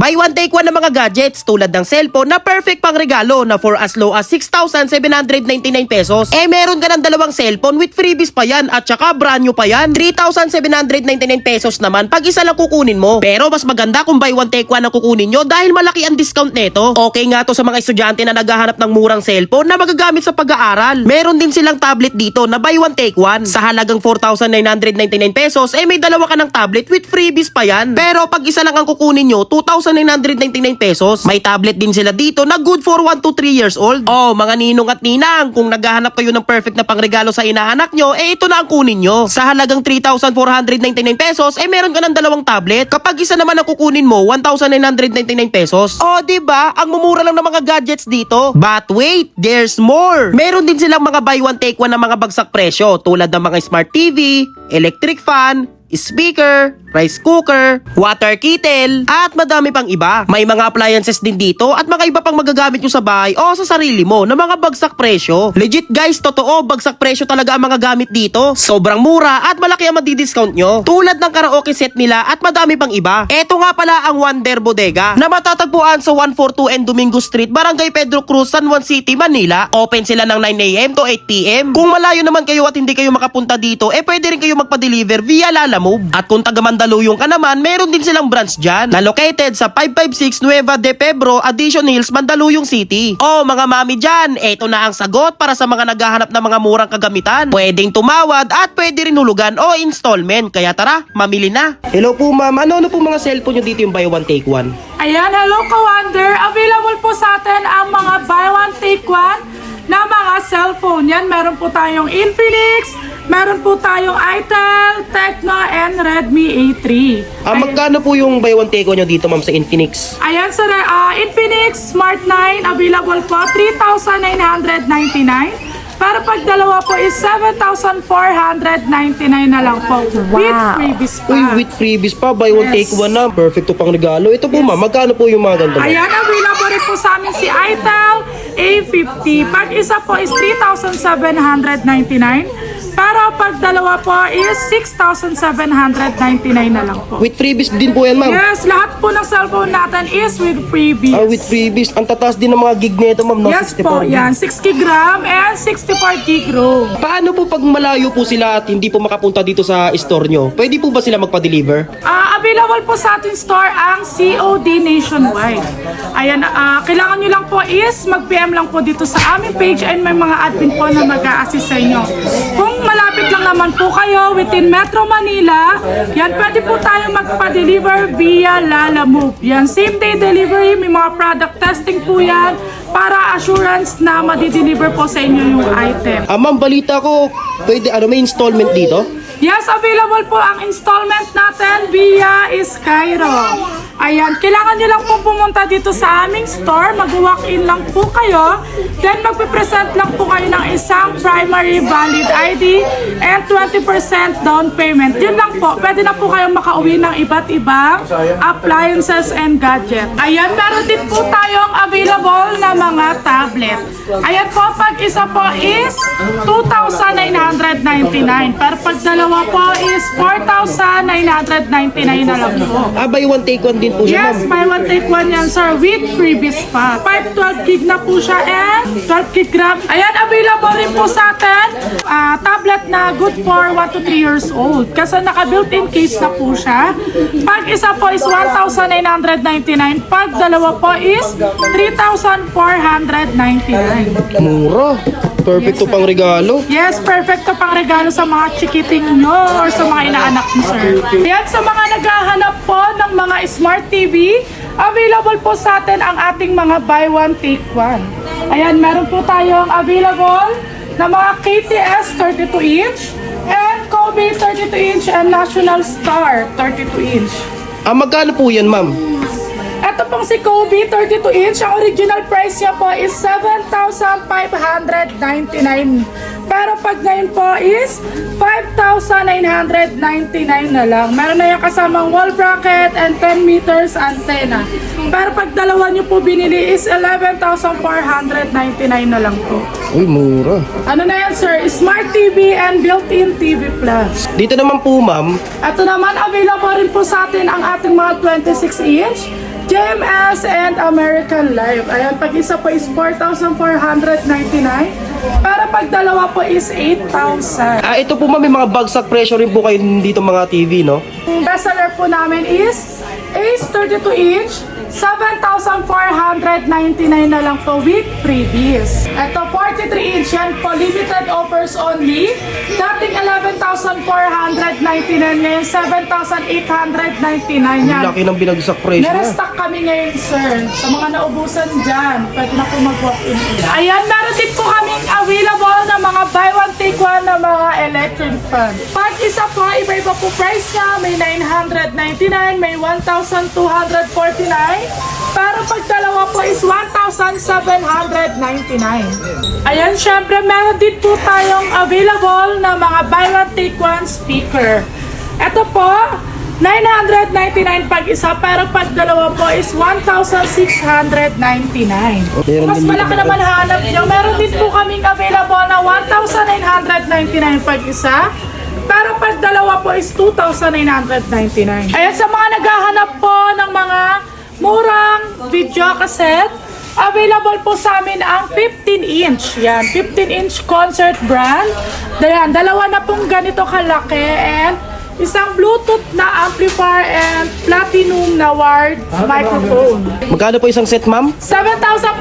Buy one take one ng mga gadgets tulad ng cellphone na perfect pang regalo na for as low as 6,799 pesos. Eh meron ka ng dalawang cellphone with freebies pa yan at saka brand new pa yan. 3,799 pesos naman pag isa lang kukunin mo. Pero mas maganda kung buy one take one ang kukunin nyo dahil malaki ang discount nito. Okay nga to sa mga estudyante na naghahanap ng murang cellphone na magagamit sa pag-aaral. Meron din silang tablet dito na buy one take one. Sa halagang 4,999 pesos eh may dalawa ka ng tablet with freebies pa yan. Pero pag isa lang ang kukunin nyo, 2,999 pesos. May tablet din sila dito na good for 1 to 3 years old. Oh, mga ninong at ninang, kung naghahanap kayo ng perfect na pangregalo sa inaanak nyo, eh ito na ang kunin nyo. Sa halagang 3,499 pesos, eh meron ka ng dalawang tablet. Kapag isa naman ang kukunin mo, 1,999 pesos. Oh, 'di ba? Ang mumura lang ng mga gadgets dito. But wait, there's more. Meron din silang mga buy one take one na mga bagsak presyo tulad ng mga smart TV, electric fan, speaker, rice cooker, water kettle, at madami pang iba. May mga appliances din dito at mga iba pang magagamit nyo sa bahay o sa sarili mo na mga bagsak presyo. Legit guys, totoo, bagsak presyo talaga ang mga gamit dito. Sobrang mura at malaki ang madidiscount nyo. Tulad ng karaoke set nila at madami pang iba. Eto nga pala ang Wonder Bodega na matatagpuan sa 142 and Domingo Street, Barangay Pedro Cruz, San Juan City, Manila. Open sila ng 9am to 8pm. Kung malayo naman kayo at hindi kayo makapunta dito, eh pwede rin kayo magpa-deliver via Lala Move. At kung taga Mandaluyong ka naman, meron din silang branch dyan na located sa 556 Nueva de Pebro, Addition Hills, Mandaluyong City. Oh, mga mami dyan, eto na ang sagot para sa mga naghahanap ng mga murang kagamitan. Pwedeng tumawad at pwede rin hulugan o installment. Kaya tara, mamili na. Hello po ma'am, ano-ano po mga cellphone nyo dito yung buy one take one? Ayan, hello Kawander. Available po sa atin ang mga buy one take one na mga cellphone. Yan, meron po tayong Infinix, meron po tayong Itel, Tecno, and Redmi A3. Ah, magkano po yung buy one take one nyo dito ma'am sa Infinix? Ayan, sir, ah, Infinix Smart 9, available po, 3,999. Para pag dalawa po is 7,499 na lang po. With freebies pa. Uy, with freebies pa, buy one Yes. take one na. Perfect to pang regalo. Ito po ma'am, magkano po yung mga ma'am? Ayan, available rin po sa amin si Itel A50. Pag isa po is 3,799. Pero pag dalawa po is 6,799 na lang po. With freebies din po yan ma'am. Yes, lahat po ng cellphone natin is with freebies. Ah, with freebies. Ang tataas din ng mga gig nito ma'am. No? Yes 64 po, gig. yan. 6 gig RAM and 64 gig ROM. Paano po pag malayo po sila at hindi po makapunta dito sa store nyo? Pwede po ba sila magpa-deliver? Ah, available po sa ating store ang COD nationwide. Ayan, ah, kailangan nyo lang po is mag-PM lang po dito sa aming page and may mga admin po na mag-a-assist sa inyo. Kung malapit lang naman po kayo within Metro Manila, yan pwede po tayo magpa-deliver via Lala Move. Yan, same day delivery, may mga product testing po yan para assurance na madi-deliver po sa inyo yung item. Ah, ma'am, balita ko, pwede, ano, may installment dito? Yes, available po ang installment natin via Skyro. Ayan, kailangan nyo lang po pumunta dito sa aming store. Mag-walk-in lang po kayo. Then magpipresent lang po kayo ng isang primary valid ID and 20% down payment. Yun lang po. Pwede na po kayong makauwi ng iba't ibang appliances and gadget. Ayan, meron din po tayong available na mga tablet. Ayan po, pag isa po is 2,999. Pero pag dalawa po is 4,999 na lang po. Ah, buy one take one din po siya, Yes, ma'am. buy one take one yan sir with freebies pa. 512 gig na po siya and 12 gig RAM. Ayan, available rin po sa atin. ah, tablet na good for 1 to 3 years old. Kasi naka built-in case na po siya. Pag isa po is 1,999. Pag dalawa po is 3,499. Mura. Perfect to pang regalo. Yes, perfecto pang regalo sa mga chikiting nyo or sa mga inaanak nyo, sir. Yan, sa mga naghahanap po ng mga smart TV, available po sa atin ang ating mga buy one, take one. Ayan, meron po tayong available na mga KTS 32 inch and Kobe 32 inch and National Star 32 inch. Ah, magkano po yan, ma'am? Ito pong si Kobe 32 inch, ang original price niya po is 7,599. Pero pag ngayon po is 5,999 na lang. Meron na yung kasamang wall bracket and 10 meters antenna. Pero pag dalawa niyo po binili is 11,499 na lang po. Uy, mura. Ano na yan sir? Smart TV and built-in TV Plus. Dito naman po, ma'am. Ito naman, available rin po sa atin ang ating mga 26 inch, JMS and American Life. Ayan, pag isa po is 4,499. Pero pag dalawa po is 8,000. Ah, ito po ma'am, may mga bagsak presyo rin po kayo dito mga TV, no? Bestseller po namin is Ace 32 inch, 7,499 na lang po with freebies. Ito 43 inch yan po, limited offers only. Dating 11,499 ngayon, 7,899 yan. Ang laki ng binagsak presyo na. Meron-stock kami ngayon, sir. Sa mga naubusan dyan, pwede na po mag-walk-in. Ayan, meron din po kaming available na mga buy one, take one na mga electric fan. Pag isa po, iba-iba po price niya. May 999, may 1,249. Pero pag po is 1,799. Ayan, syempre, meron din po tayong available na mga buy one, take one speaker. Ito po, 999 pag isa, pero pag dalawa po is 1,699. Meron Mas malaki naman hanap nyo. Meron din po kaming available na 1,999 pag isa. Pero pag dalawa po is 2,999. Ayan sa mga naghahanap po ng mga murang video cassette, available po sa amin ang 15 inch. Yan, 15 inch concert brand. Ayan, dalawa na pong ganito kalaki and isang Bluetooth na amplifier and platinum na wired microphone. Magkano po isang set, ma'am?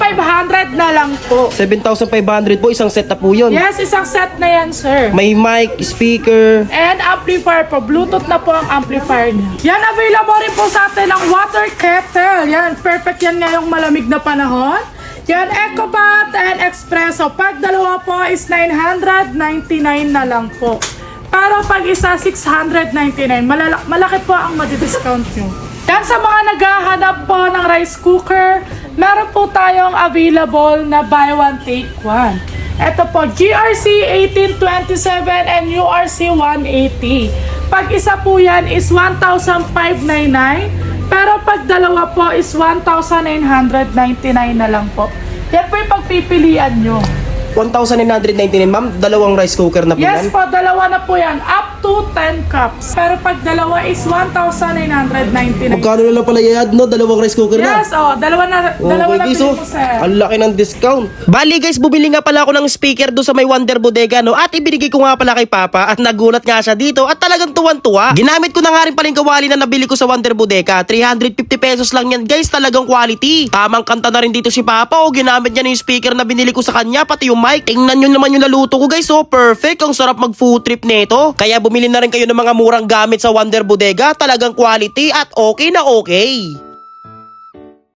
7,500 na lang po. 7,500 po, isang set na po yun. Yes, isang set na yan, sir. May mic, speaker. And amplifier po. Bluetooth na po ang amplifier niya. Yan, available rin po sa atin ang water kettle. Yan, perfect yan ngayong malamig na panahon. Yan, EcoBat and Espresso. Pag dalawa po is 999 na lang po. Pero pag isa, 699. Malala- malaki po ang madidiscount nyo. Yan sa mga naghahanap po ng rice cooker, meron po tayong available na buy one take one. Ito po, GRC 1827 and URC 180. Pag isa po yan is 1,599. Pero pag dalawa po is 1,999 na lang po. Yan po yung pagpipilian nyo. 1,999, ma'am. Dalawang rice cooker na po Yes yan. po, dalawa na po yan. Up to 10 cups. Pero pag dalawa is 1,999. Magkano na lang pala yayad, no? Dalawang rice cooker na. Yes, oh, dalawa na, dalawa na Okay, guys, oh. sir. Ang laki ng discount. Bali guys, bumili nga pala ako ng speaker doon sa may Wonder Bodega, no? At ibinigay ko nga pala kay Papa at nagulat nga siya dito at talagang tuwan-tuwa. Ginamit ko na nga rin pala yung kawali na nabili ko sa Wonder Bodega. 350 pesos lang yan guys, talagang quality. Tamang kanta na rin dito si Papa, oh. Ginamit niya na yung speaker na binili ko sa kanya, pati yung mic. Tingnan nyo naman yung naluto ko guys, oh. Perfect. Ang sarap mag food trip nito. Kaya bumili na rin kayo ng mga murang gamit sa Wonder Bodega. Talagang quality at okay na okay.